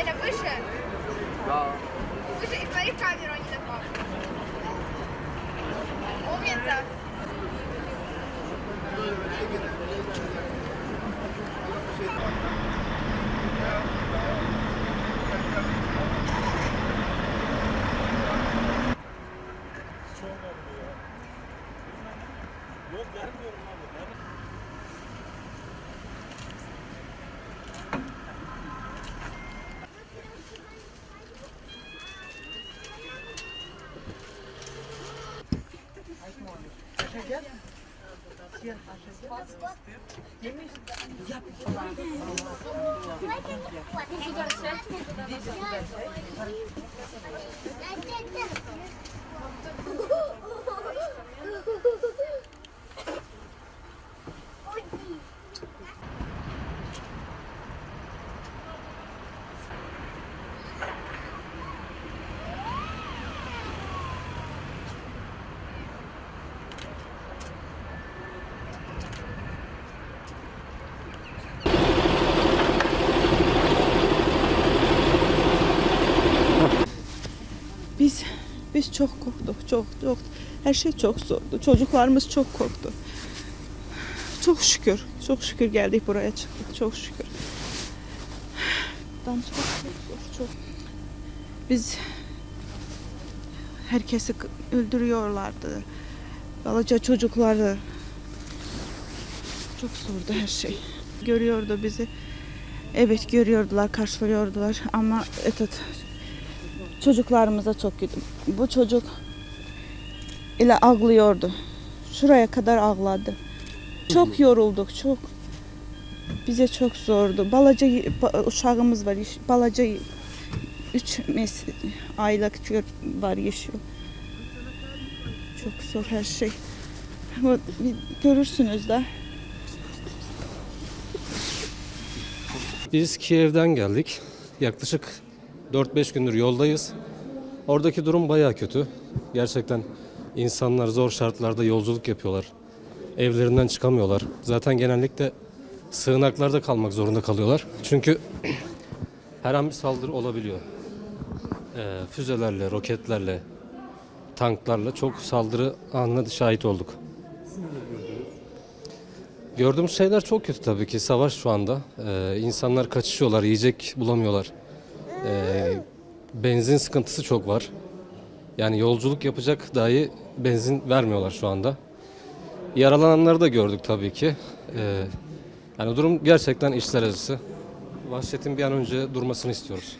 Это выше? Да. Выше, и твою камеру они напали. Biz biz çok korktuk. Çok çok her şey çok zordu. Çocuklarımız çok korktu. Çok şükür. Çok şükür geldik buraya çıktık. Çok şükür. Dan çok zor. Çok. Biz herkesi öldürüyorlardı. Balaca çocukları. Çok zordu her şey. Görüyordu bizi. Evet görüyordular, karşılıyordular ama evet, çocuklarımıza çok kötü. Bu çocuk ile ağlıyordu. Şuraya kadar ağladı. Çok yorulduk, çok. Bize çok zordu. Balaca ba- uşağımız var. Balaca 3 mes aylık çocuk var yaşıyor. Çok zor her şey. Bir Görürsünüz de. Biz Kiev'den geldik. Yaklaşık 4-5 gündür yoldayız. Oradaki durum baya kötü. Gerçekten insanlar zor şartlarda yolculuk yapıyorlar. Evlerinden çıkamıyorlar. Zaten genellikle sığınaklarda kalmak zorunda kalıyorlar. Çünkü her an bir saldırı olabiliyor. Ee, füzelerle, roketlerle, tanklarla çok saldırı anına şahit olduk. Gördüğümüz şeyler çok kötü tabii ki. Savaş şu anda. Ee, insanlar kaçışıyorlar, yiyecek bulamıyorlar. Ee, benzin sıkıntısı çok var. Yani yolculuk yapacak dahi benzin vermiyorlar şu anda. Yaralananları da gördük tabii ki. Ee, yani durum gerçekten işler acısı. Vahşetin bir an önce durmasını istiyoruz.